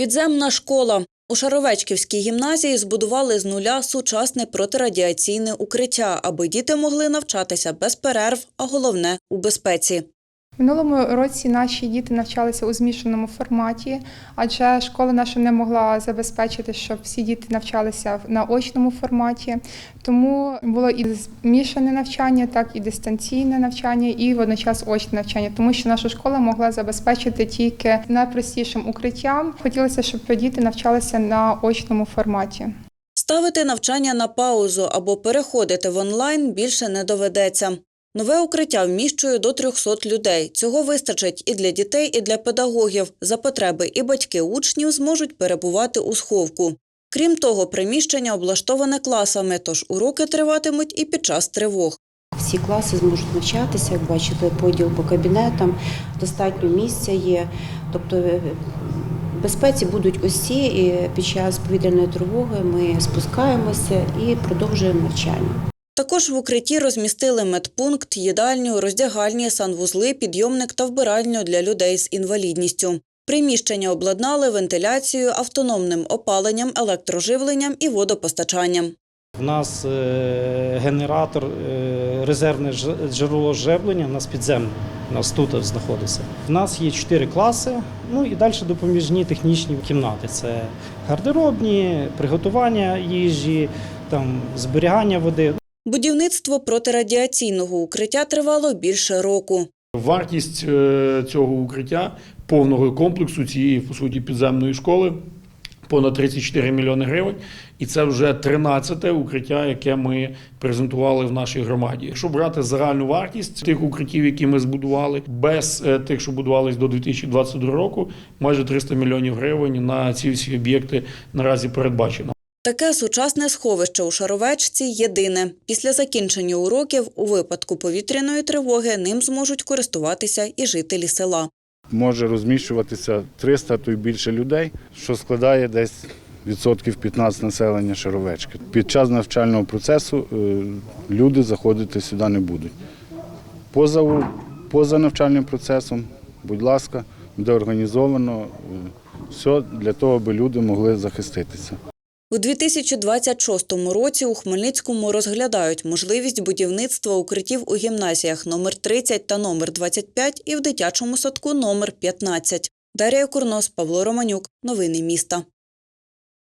Підземна школа. У Шаровечківській гімназії збудували з нуля сучасне протирадіаційне укриття, аби діти могли навчатися без перерв, а головне у безпеці. Минулому році наші діти навчалися у змішаному форматі, адже школа наша не могла забезпечити, щоб всі діти навчалися на очному форматі. Тому було і змішане навчання, так і дистанційне навчання, і водночас очне навчання, тому що наша школа могла забезпечити тільки найпростішим укриттям. Хотілося, щоб діти навчалися на очному форматі. Ставити навчання на паузу або переходити в онлайн більше не доведеться. Нове укриття вміщує до 300 людей. Цього вистачить і для дітей, і для педагогів. За потреби і батьки учнів зможуть перебувати у сховку. Крім того, приміщення облаштоване класами, тож уроки триватимуть і під час тривог. Всі класи зможуть навчатися, як бачите, поділ по кабінетам, достатньо місця є. Тобто е, в безпеці будуть усі, і під час повітряної тривоги ми спускаємося і продовжуємо навчання. Також в укритті розмістили медпункт, їдальню, роздягальні, санвузли, підйомник та вбиральню для людей з інвалідністю. Приміщення обладнали вентиляцією, автономним опаленням, електроживленням і водопостачанням. У нас е, генератор, е, резервне джерело живлення, у нас підземне, у нас тут знаходиться. У нас є чотири класи, ну і далі допоміжні технічні кімнати. Це гардеробні, приготування їжі, там, зберігання води. Будівництво протирадіаційного укриття тривало більше року. Вартість е, цього укриття повного комплексу цієї по суті підземної школи понад 34 мільйони гривень, і це вже 13-те укриття, яке ми презентували в нашій громаді. Якщо брати загальну вартість тих укриттів, які ми збудували, без е, тих, що будувались до 2022 року, майже 300 мільйонів гривень на ці всі об'єкти наразі передбачено. Таке сучасне сховище у Шаровечці єдине. Після закінчення уроків у випадку повітряної тривоги ним зможуть користуватися і жителі села. може розміщуватися 300, то й більше людей, що складає десь відсотків 15 населення Шаровечки. Під час навчального процесу е, люди заходити сюди не будуть. Поза, поза навчальним процесом, будь ласка, буде організовано е, все для того, аби люди могли захиститися. У 2026 році у Хмельницькому розглядають можливість будівництва укриттів у гімназіях номер 30 та номер 25 і в дитячому садку номер 15. Дар'я Курнос, Павло Романюк. Новини міста.